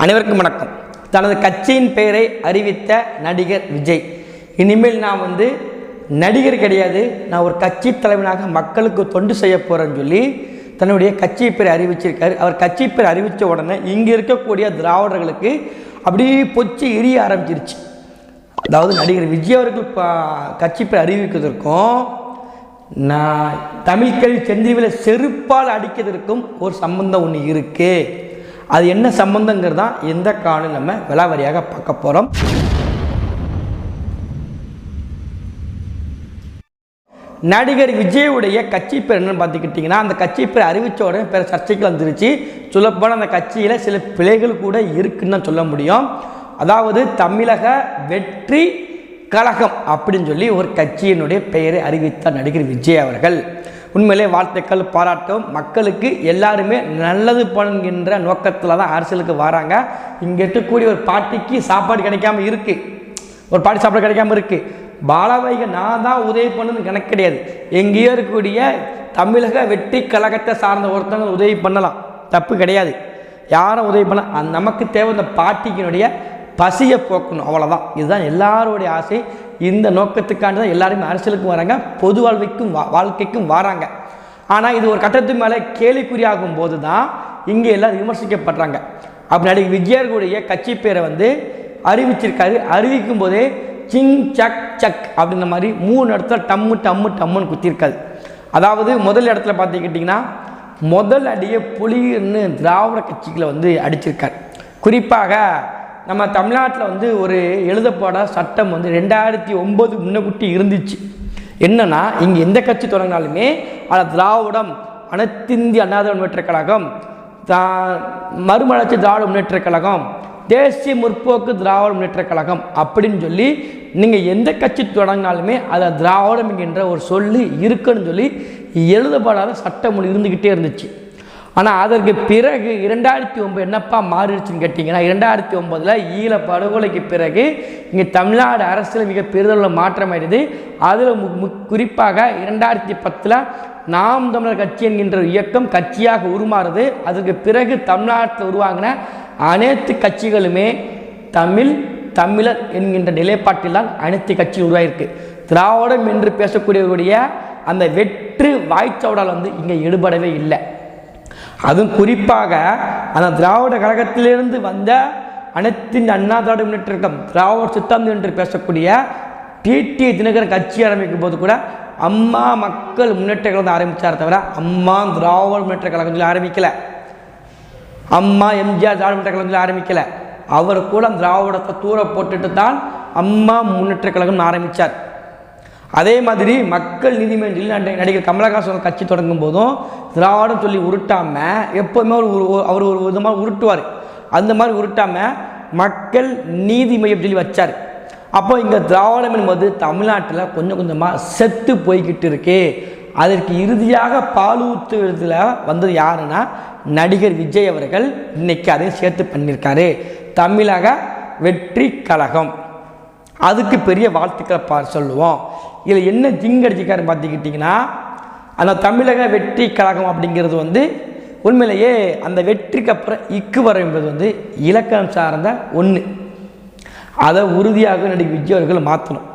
அனைவருக்கும் வணக்கம். தனது கட்சியின் பெயரை அறிவித்த நடிகர் விஜய். இனிமேல் நான் வந்து நடிகர் கிடையாது நான் ஒரு கட்சி தலைவனாக மக்களுக்கு தொண்டு செய்ய போகிறேன்னு சொல்லி தன்னுடைய கட்சி பேர் அறிவிச்சிருக்காரு. அவர் கட்சி பேர் அறிவித்த உடனே இங்கே இருக்கக்கூடிய திராவிடர்களுக்கு அப்படியே பொச்சி எரிய ஆரம்பிச்சிருச்சு. அதாவது நடிகர் விஜய் அவர்கள் கட்சி பேர் அறிவிக்கிறதுக்கும் நான் தமிழ்கல்வி செந்திவில் செருப்பால் அடிக்கிறதுக்கும் ஒரு சம்பந்தம் ஒன்று இருக்குது அது என்ன சம்மந்தங்கிறது தான் எந்த காணும் நம்ம விலாவரியாக பார்க்க போகிறோம் நடிகர் விஜயுடைய கட்சி பேர் என்னன்னு பார்த்துக்கிட்டிங்கன்னா அந்த கட்சி பேர் அறிவித்த உடனே பேர் சர்ச்சைக்கு வந்துருச்சு. சொல்லப்போனால் அந்த கட்சியில் சில பிழைகள் கூட இருக்குன்னு தான் சொல்ல முடியும். அதாவது தமிழக வெற்றி கழகம் அப்படின்னு சொல்லி ஒரு கட்சியினுடைய பெயரை அறிவித்தார் நடிகர் விஜய் அவர்கள். உண்மையிலே வாழ்த்துக்கள் பாராட்டும். மக்களுக்கு எல்லாருமே நல்லது பண்ணுகின்ற நோக்கத்தில் தான் அரசியலுக்கு வராங்க. இங்கே இருக்கக்கூடிய ஒரு பாட்டிக்கு சாப்பாடு கிடைக்காம இருக்குது ஒரு பாட்டி சாப்பாடு கிடைக்காம இருக்கு. பாலாவைக நான் தான் உதவி பண்ணணும்னு கணக்கு கிடையாது. எங்கேயோ இருக்கக்கூடிய தமிழக வெற்றி கழகத்தை சார்ந்த ஒருத்தவங்க உதவி பண்ணலாம். தப்பு கிடையாது. யாரும் உதவி பண்ண நமக்கு தேவை இந்த பாட்டிக்கினுடைய பசியை போக்கணும் அவ்வளோதான் இதுதான் எல்லாருடைய ஆசை. இந்த நோக்கத்துக்காண்டி தான் எல்லாருமே அரசியலுக்கும் வராங்க பொது வாழ்வைக்கும் வா- வாழ்க்கைக்கும் வராங்க. ஆனால் இது ஒரு கட்டத்துக்கு மேலே கேலிக்குறியாகும் போது தான் இங்கே எல்லாம் விமர்சிக்கப்படுறாங்க. அப்படி நடிகை விஜயர்களுடைய கட்சி பேரை வந்து அறிவிச்சிருக்காரு. அறிவிக்கும் போதே சிங் சக் சக் அப்படின்ற மாதிரி மூணு இடத்துல டம்மு டம்மு டம்முன்னு குத்திருக்காது அதாவது முதல் இடத்துல பார்த்துக்கிட்டிங்கன்னா முதல் அடியை புலின்னு திராவிட கட்சிகளை வந்து அடிச்சிருக்கார். குறிப்பாக நம்ம தமிழ்நாட்டில் வந்து ஒரு எழுதப்பட சட்டம் வந்து ரெண்டாயிரத்தி ஒம்பது முன்னகுட்டி இருந்துச்சு. என்னன்னா இங்கே எந்த கட்சி தொடங்கினாலுமே அதில் திராவிடம் அனைத்திந்திய அண்ணா திராவிட முன்னேற்றக் கழகம் தா- மறுமலர்ச்சி திராவிட முன்னேற்ற கழகம் தேசிய முற்போக்கு திராவிட முன்னேற்றக் கழகம் அப்படின்னு சொல்லி நீங்கள் எந்த கட்சி தொடங்கினாலுமே அதில் திராவிடம் என்கின்ற ஒரு சொல்லு இருக்குன்னு சொல்லி எழுதப்படாத சட்டம் ஒன்று இருந்துக்கிட்டே இருந்துச்சு. ஆனால் அதற்கு பிறகு இரண்டாயிரத்தி ஒம்பது என்னப்பா மாறிடுச்சுன்னு கேட்டிங்கன்னா இரண்டாயிரத்தி ஒம்பதில் ஈழ படுகொலைக்கு பிறகு இங்கே தமிழ்நாடு அரசியல் மிக பெரிதளவில் மாற்றம் ஆயிடுது அதில் மு குறிப்பாக இரண்டாயிரத்தி பத்தில் நாம் தமிழர் கட்சி என்கின்ற இயக்கம் கட்சியாக உருமாறுது. அதற்கு பிறகு தமிழ்நாட்டில் உருவாங்கின அனைத்து கட்சிகளுமே தமிழ் தமிழர் என்கின்ற நிலைப்பாட்டில் தான் அனைத்து கட்சியும் உருவாயிருக்கு. திராவிடம் என்று பேசக்கூடியவருடைய அந்த வெற்று வாய்ச்சவடால் வந்து இங்கே ஈடுபடவே இல்லை. அதுவும் குறிப்பாக அந்த திராவிட கழகத்திலிருந்து வந்த அனைத்து இந்த அண்ணா திராவிட முன்னேற்ற கழகம் திராவிட சித்தாந்தம் என்று பேசக்கூடிய டிடி தினகரன் கட்சி ஆரம்பிக்கும் போது கூட அம்மா மக்கள் முன்னேற்ற கழகம் ஆரம்பித்தார் தவிர அம்மா திராவிட முன்னேற்ற கழகம் சொல்லி ஆரம்பிக்கலை. அம்மா எம்ஜிஆர் திராவிட முன்னேற்ற கழகம் சொல்லி ஆரம்பிக்கலை. அவர் கூட திராவிடத்தை தூர போட்டுட்டு தான் அம்மா முன்னேற்ற கழகம் ஆரம்பித்தார் அதே மாதிரி மக்கள் நீதிமன்றம் சொல்லி நடிகர் கமலஹாசன் கட்சி தொடங்கும் போதும் திராவிடம் சொல்லி உருட்டாமல் எப்போதுமே ஒரு ஒரு- அவர் ஒரு விதமாக உருட்டுவார். அந்த மாதிரி உருட்டாம மக்கள் நீதி மையம் சொல்லி வச்சார். அப்போ இங்கே திராவிடம் என்பது தமிழ்நாட்டில் கொஞ்சம் கொஞ்சமாக செத்து போய்கிட்டு இருக்கு. அதற்கு இறுதியாக பாலூத்துவதில் வந்தது யாருன்னா நடிகர் விஜய் அவர்கள். இன்னைக்கு அதையும் சேர்த்து பண்ணியிருக்காரு. தமிழக வெற்றி கழகம். அதுக்கு பெரிய வாழ்த்துக்களை பா சொல்லுவோம். இதில் என்ன ஜிங்கடிச்சிக்காரு பார்த்துக்கிட்டிங்கன்னா அந்த தமிழக வெற்றி கழகம் அப்படிங்கிறது வந்து உண்மையிலேயே அந்த வெற்றிக்கு அப்புறம் இக்கு வரும் என்பது வந்து இலக்கணம் சார்ந்த ஒன்று அதை உறுதியாக நடிகை விஜய் அவர்கள் மாற்றணும்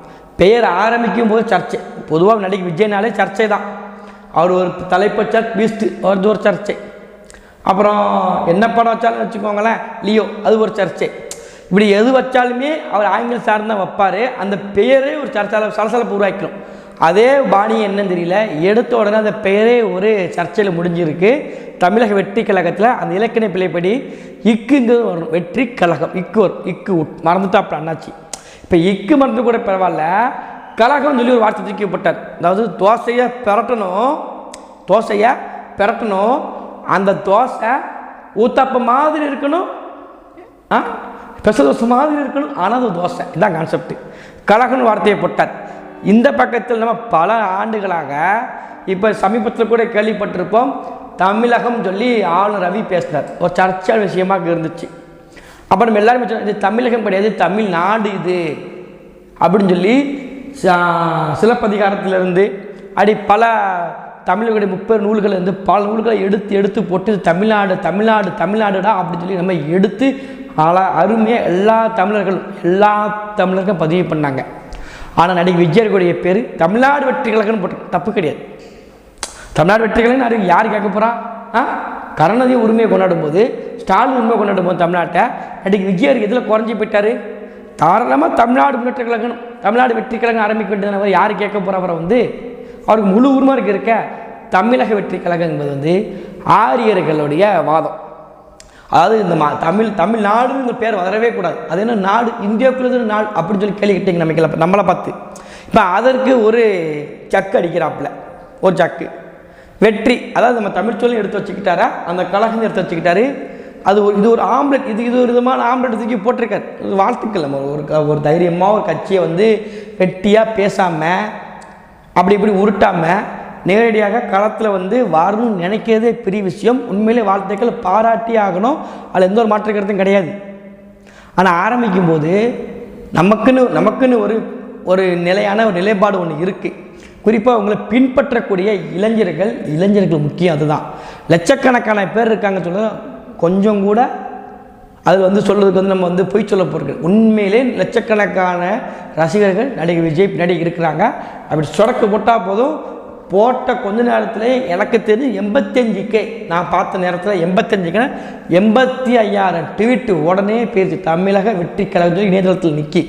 பெயர் ஆரம்பிக்கும் போது சர்ச்சை. பொதுவாக நடிகை விஜய்னாலே சர்ச்சை தான். அவர் ஒரு தலைப்பச்சார் பீஸ்ட் அது ஒரு சர்ச்சை. அப்புறம் என்ன படம் வச்சாலும் வச்சுக்கோங்களேன் லியோ அது ஒரு சர்ச்சை. இப்படி எது வச்சாலுமே அவர் ஆங்கில சார்ந்து தான் வைப்பார். அந்த பெயரே ஒரு சர்ச்சை சலசலப்பு உருவாக்கிடும். அதே பாணி என்னன்னு தெரியல. எடுத்த உடனே அந்த பெயரே ஒரு சர்ச்சையில் முடிஞ்சிருக்கு. தமிழக வெற்றி கழகத்தில் அந்த இலக்கண பிழைப்படி இக்குங்கிறது வரும் வெற்றி கழகம். இக்கு வரும். இக்கு உட்- மறந்துட்டாப்புல அண்ணாச்சி. இப்போ இக்கு மறந்து கூட பரவாயில்ல. கழகம் சொல்லி ஒரு வார்த்தை தூக்கிப்பட்டார் அதாவது தோசையை பெரட்டணும். தோசையை பெரட்டணும். அந்த தோசை ஊத்தப்ப மாதிரி இருக்கணும். ஆ? ஸ்பெஷல் மாதிரி இருக்கணும் ஆனால் அது தோசை. இதான் கான்செப்ட் கழகன் வார்த்தையை போட்டார். இந்த பக்கத்தில் நம்ம பல ஆண்டுகளாக இப்போ சமீபத்தில் கூட கேள்விப்பட்டிருப்போம். தமிழகம் சொல்லி ஆளுநர் ரவி பேசினார். ஒரு சர்ச்சையான விஷயமாக இருந்துச்சு. அப்போ நம்ம எல்லாருமே சொன்னோம், இது தமிழகம் கிடையாது தமிழ்நாடு இது. அப்படின்னு சொல்லி சிலப்பதிகாரத்திலிருந்து அப்படி பல தமிழர்களுடைய முப்பது நூல்கள் இருந்து பல நூல்களை எடுத்து எடுத்து போட்டு தமிழ்நாடு தமிழ்நாடு தமிழ்நாடுடா அப்படின்னு சொல்லி நம்ம எடுத்து ஆனால் அருமையாக எல்லா தமிழர்களும் எல்லா தமிழர்களும் பதிவு பண்ணாங்க. ஆனால் நடிகை விஜயர்களுடைய பேர் தமிழ்நாடு வெற்றி கழகம்னு போட்டு தப்பு கிடையாது. தமிழ்நாடு வெற்றி கழகம் அது யார் கேட்க போகிறா ஆ? கருணாநிதி உரிமையை கொண்டாடும் போது ஸ்டாலின் உரிமை கொண்டாடும் போது தமிழ்நாட்டை நடிகை விஜயர் இதில் குறைஞ்சி போயிட்டார்? தாராளமாக தமிழ்நாடு முன்னேற்ற கழகம் தமிழ்நாடு வெற்றி கழகம் ஆரம்பிக்க வேண்டியது யார் கேட்க போகிறவரை வந்து அவருக்கு முழு உரிமை இருக்க தமிழக வெற்றி கழகம் என்பது வந்து ஆரியர்களுடைய வாதம். அதாவது இந்த மா தமிழ் தமிழ்நாடுங்கிற பேர் வரவே கூடாது. அது என்ன நாடு? இந்தியாவுக்குள்ளது நாடு அப்படின்னு சொல்லி கேள்வி கேட்டீங்க நமக்கு நம்மளை பார்த்து. இப்போ அதற்கு ஒரு சக்கு அடிக்கிறாப்புல. ஒரு சக்கு. வெற்றி. அதாவது நம்ம தமிழ் சொல்லி எடுத்து வச்சுக்கிட்டாரா? அந்த கழகம் எடுத்து வச்சுக்கிட்டாரு. அது ஒரு இது ஒரு ஆம்லெட் இது இது ஒரு விதமான ஆம்லெட் தூக்கி போட்டிருக்காரு. வாழ்த்துக்கள். நம்ம ஒரு ஒரு தைரியமாக ஒரு கட்சியை வந்து வெட்டியாக பேசாமல் அப்படி இப்படி உருட்டாமல் நேரடியாக களத்தில் வந்து வரணும்னு நினைக்கிறதே பெரிய விஷயம். உண்மையிலே வார்த்தைகள் பாராட்டி ஆகணும். அதில் எந்த ஒரு மாற்று கருத்தும் கிடையாது. ஆனால் ஆரம்பிக்கும் போது நமக்குன்னு நமக்குன்னு ஒரு ஒரு நிலையான ஒரு நிலைப்பாடு ஒன்று இருக்குது குறிப்பாக உங்களை பின்பற்றக்கூடிய இளைஞர்கள் இளைஞர்கள் முக்கியம் அதுதான். லட்சக்கணக்கான பேர் இருக்காங்க சொல்ல கொஞ்சம் கூட அது வந்து சொல்கிறதுக்கு வந்து நம்ம வந்து பொய் சொல்ல போகிறோம் உண்மையிலே லட்சக்கணக்கான ரசிகர்கள் நடிகை விஜய் பின்னாடி இருக்கிறாங்க. அப்படி சொடக்கு போட்டால் போதும். போட்ட கொஞ்ச நேரத்தில் எனக்கு தெரிஞ்சு எண்பத்தஞ்சு கே நான் பார்த்த நேரத்தில் எண்பத்தஞ்சு கே எண்பத்தி ஐயாயிரம் ட்வீட்டு உடனே பேசி தமிழக வெற்றி கழகம் இணையதளத்தில் நிற்கி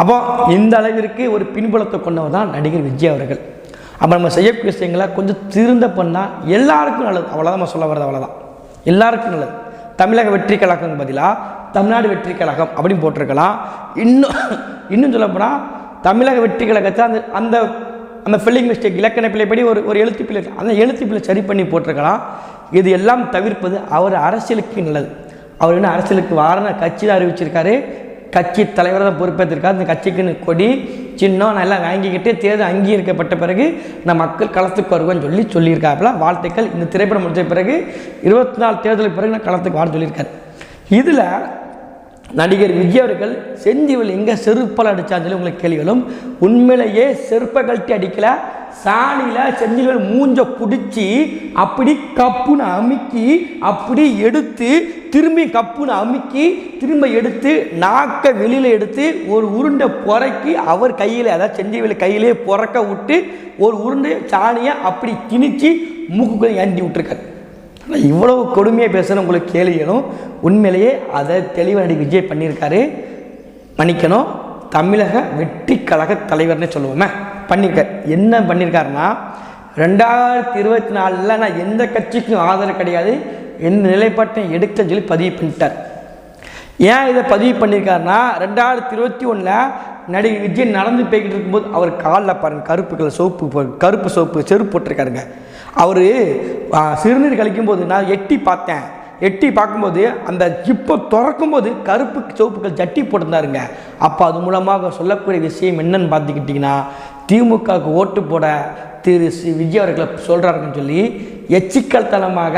அப்போ இந்த அளவிற்கு ஒரு பின்புலத்தை கொண்டவர் தான் நடிகர் விஜய் அவர்கள். அப்போ நம்ம செய்யக்கூடிய விஷயங்களை கொஞ்சம் திருந்த பண்ணால் எல்லாருக்கும் நல்லது. அவ்வளோதான் நம்ம சொல்ல வர்றது அவ்வளோதான் எல்லாருக்கும் நல்லது. தமிழக வெற்றி கழகம் பதிலாக தமிழ்நாடு வெற்றி கழகம் அப்படின்னு போட்டிருக்கலாம். இன்னும் இன்னும் சொல்லப்போனால் தமிழக வெற்றி கழகத்தை அந்த அந்த அந்த ஃபில்லிங் மிஸ்டேக் இலக்கண பிள்ளைப்படி ஒரு ஒரு எழுத்து பிள்ளை அந்த எழுத்து பிள்ளை சரி பண்ணி போட்டிருக்கலாம். இது எல்லாம் தவிர்ப்பது அவர் அரசியலுக்கு நல்லது. அவர் என்ன அரசியலுக்கு வாரண கட்சி தான் அறிவிச்சிருக்காரு. கட்சி தலைவராக தான் பொறுப்பேற்றிருக்காரு. இந்த கட்சிக்குன்னு கொடி சின்னம் நான் எல்லாம் வாங்கிக்கிட்டு தேர்தல் அங்கீகரிக்கப்பட்ட பிறகு நான் மக்கள் களத்துக்கு வருவேன்னு சொல்லி சொல்லியிருக்காப்புல. வாழ்த்துக்கள். இந்த திரைப்படம் முடிஞ்ச பிறகு இருபத்தி நாலு தேர்தலுக்கு பிறகு நான் களத்துக்கு வான்னு சொல்லியிருக்காரு. இதில் நடிகர் விஜய் அவர்கள் செஞ்சிவில் எங்கே செருப்பால் அடித்தான்னு சொல்லி உங்களுக்கு கேள்விகளும். உண்மையிலேயே செருப்பை கழட்டி அடிக்கல. சாணியில் செஞ்சில் மூஞ்ச பிடிச்சி அப்படி கப்புன்னு அமுக்கி அப்படி எடுத்து திரும்பி கப்புன்னு அமுக்கி திரும்ப எடுத்து நாக்கை வெளியில் எடுத்து ஒரு உருண்டை புறக்கி அவர் கையில் அதாவது செஞ்சிவில் கையிலே புறக்க விட்டு ஒரு உருண்டை சாணியை அப்படி திணிச்சு மூக்குக்குள்ளே ஏந்தி விட்டுருக்காரு. ஆனால் இவ்வளவு கொடுமையாக பேசுகிற உங்களுக்கு கேள்விகளும் உண்மையிலேயே அதை தெளிவாக நடி விஜய் பண்ணியிருக்காரு. மன்னிக்கணும். தமிழக வெற்றி கழக தலைவர்னே சொல்லுவோமே. பண்ணியிருக்கார். என்ன பண்ணியிருக்காருன்னா ரெண்டாயிரத்தி இருபத்தி நாலில் நான் எந்த கட்சிக்கும் ஆதரவு கிடையாது. எந்த நிலைப்பாட்டையும் எடுக்கன்னு சொல்லி பதிவு பண்ணிட்டார். ஏன் இதை பதிவு பண்ணியிருக்காருன்னா ரெண்டாயிரத்தி இருபத்தி ஒன்றில் நடிகை விஜய் நடந்து போய்கிட்டு இருக்கும்போது அவர் காலில் பாருங்கள் கருப்பு கலர் சோப்பு போ- கருப்பு சோப்பு செருப்பு போட்டிருக்காருங்க. அவர் சிறுநீர் கழிக்கும்போது நான் எட்டி பார்த்தேன். எட்டி பார்க்கும்போது அந்த ஜிப்பை திறக்கும்போது கருப்பு சோப்புகள் ஜட்டி போட்டிருந்தாருங்க. அப்போ அது மூலமாக சொல்லக்கூடிய விஷயம் என்னன்னு பார்த்துக்கிட்டிங்கன்னா திமுகவுக்கு ஓட்டு போட திரு சி. விஜய் அவர்களை சொல்கிறாருன்னு சொல்லி எச்சிக்கல் தலமாக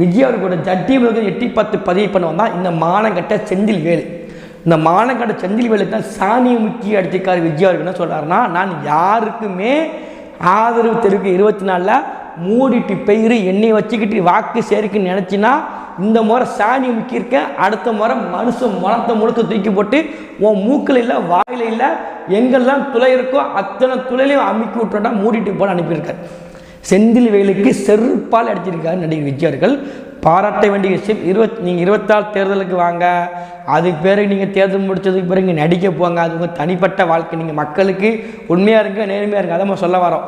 விஜய் அவர்களோட ஜட்டி எட்டி பார்த்து பதிவு பண்ண வந்தால் இந்த மானங்கட்ட செந்தில் வேலு இந்த மானங்கட்ட செந்தில் வேலு தான் சாணியை முக்கிய அடிச்சிருக்காரு விஜய் அவர்கள் என்ன சொல்கிறாருன்னா நான் யாருக்குமே ஆதரவு தெரிவிக்க இருபத்தி நாலில் மூடிட்டு பெயிறு எண்ணெய் வச்சுக்கிட்டு வாக்கு சேர்க்குன்னு நினச்சின்னா இந்த முறை சாணி முக்கியிருக்கேன் அடுத்த முறை மனுஷன் முளத்தை முழுக்க தூக்கி போட்டு உன் மூக்கில் இல்லை வாயில் இல்லை எங்கெல்லாம் துளை இருக்கோ அத்தனை துளையிலையும் அமுக்கி விட்டுட்டா மூடிட்டு போல அனுப்பியிருக்கார். செந்தில் வேலுக்கு செருப்பால் அடிச்சிருக்காரு நடிகர் விஜய் அவர்கள் பாராட்ட வேண்டிய விஷயம் இருபத் நீங்கள் இருபத்தாறு தேர்தலுக்கு வாங்க. அதுக்கு பிறகு நீங்கள் தேர்தல் முடித்ததுக்கு பிறகு நீங்கள் நடிக்க போங்க. அது உங்கள் தனிப்பட்ட வாழ்க்கை. நீங்கள் மக்களுக்கு உண்மையாக இருங்க நேர்மையாக இருங்க. அதை நம்ம சொல்ல வரோம்.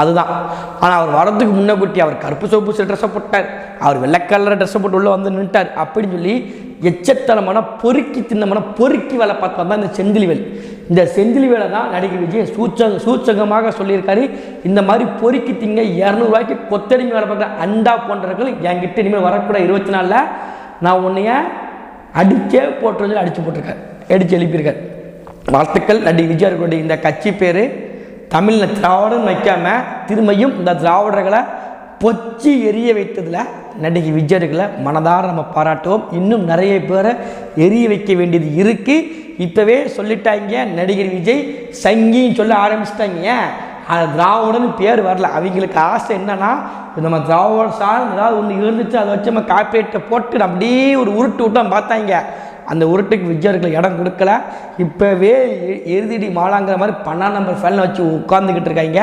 அதுதான். ஆனால் அவர் வரதுக்கு முன்னக்கூட்டி அவர் கருப்பு சோப்பு சில ட்ரெஸ்ஸை போட்டார். அவர் வெள்ளை ட்ரெஸ்ஸை போட்டு உள்ளே வந்து நின்ட்டார் அப்படின்னு சொல்லி எச்சத்தனமான பொறுக்கி தின்னமான பொறுக்கி வேலை பார்த்து தான் இந்த செந்தில்வேல். இந்த செந்தில்வேலை தான் நடிகர் விஜய் சூச்ச சூச்சகமாக சொல்லியிருக்காரு. இந்த மாதிரி பொறுக்கி திங்க இரநூறுவாய்க்கு கொத்தடிமை வேலை பார்க்குற அண்டா போன்றவர்கள் என்கிட்ட இனிமேல் வரக்கூட இருபத்தி நாலில் நான் உன்னைய அடிச்சே போட்டு அடித்து போட்டிருக்கேன் அடித்து எழுப்பியிருக்கேன் வாழ்த்துக்கள். நடிகர் விஜய் அவர்களுடைய இந்த கட்சி பேர் தமிழில் திராவிடம் வைக்காம திரும்பியும் இந்த திராவிடர்களை பொச்சி எரிய வைத்ததில் நடிகை விஜயர்களை மனதார நம்ம பாராட்டுவோம். இன்னும் நிறைய பேரை எரிய வைக்க வேண்டியது இருக்குது இப்போவே சொல்லிட்டாங்க நடிகர் விஜய் சங்கின்னு சொல்ல ஆரம்பிச்சிட்டாங்க. அது திராவிடன்னு பேர் வரல. அவங்களுக்கு ஆசை என்னன்னா நம்ம திராவிட சார் ஏதாவது ஒன்று இருந்துச்சு அதை வச்சு நம்ம காப்பீட்டை போட்டு அப்படியே ஒரு உருட்டு விட்டோம் பார்த்தாங்க. அந்த உருட்டுக்கு விஜயர்களுக்கு இடம் கொடுக்கல. இப்போவே எருதிடி மாலாங்கிற மாதிரி பன்னெண்டு நம்பர் ஃபேனில் வச்சு உட்காந்துக்கிட்டு இருக்காங்க.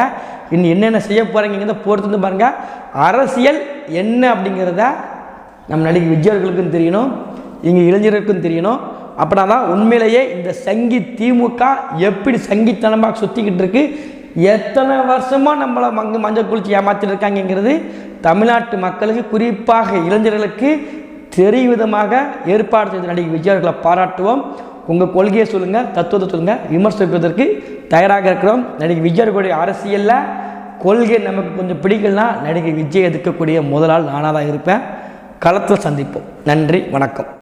இன்னும் என்னென்ன செய்ய போகிறீங்கிறத பொறுத்து வந்து பாருங்கள் அரசியல் என்ன அப்படிங்கிறத நம்ம நடிகை விஜயர்களுக்கும் தெரியணும். இங்கே இளைஞர்களுக்கும் தெரியணும். அப்படின்னா தான் உண்மையிலேயே இந்த சங்கி திமுக எப்படி சங்கித்தனமாக சுற்றிக்கிட்டு இருக்கு. எத்தனை வருஷமாக நம்மளை மங்க மஞ்சள் குளிச்சு ஏமாத்திட்டு இருக்காங்கங்கிறது தமிழ்நாட்டு மக்களுக்கு குறிப்பாக இளைஞர்களுக்கு தெரியும் விதமாக ஏற்பாடு செய்த நடிகை விஜயர்களை பாராட்டுவோம். உங்கள் கொள்கையை சொல்லுங்கள் தத்துவத்தை சொல்லுங்கள் விமர்சிப்பதற்கு தயாராக இருக்கிறோம். நடிகை விஜயர்களுடைய அரசியலில் கொள்கை நமக்கு கொஞ்சம் பிடிக்கலனா நடிகை விஜய் எதிர்க்கக்கூடிய முதலாள் நானாக தான் இருப்பேன். களத்தில் சந்திப்போம். நன்றி வணக்கம்.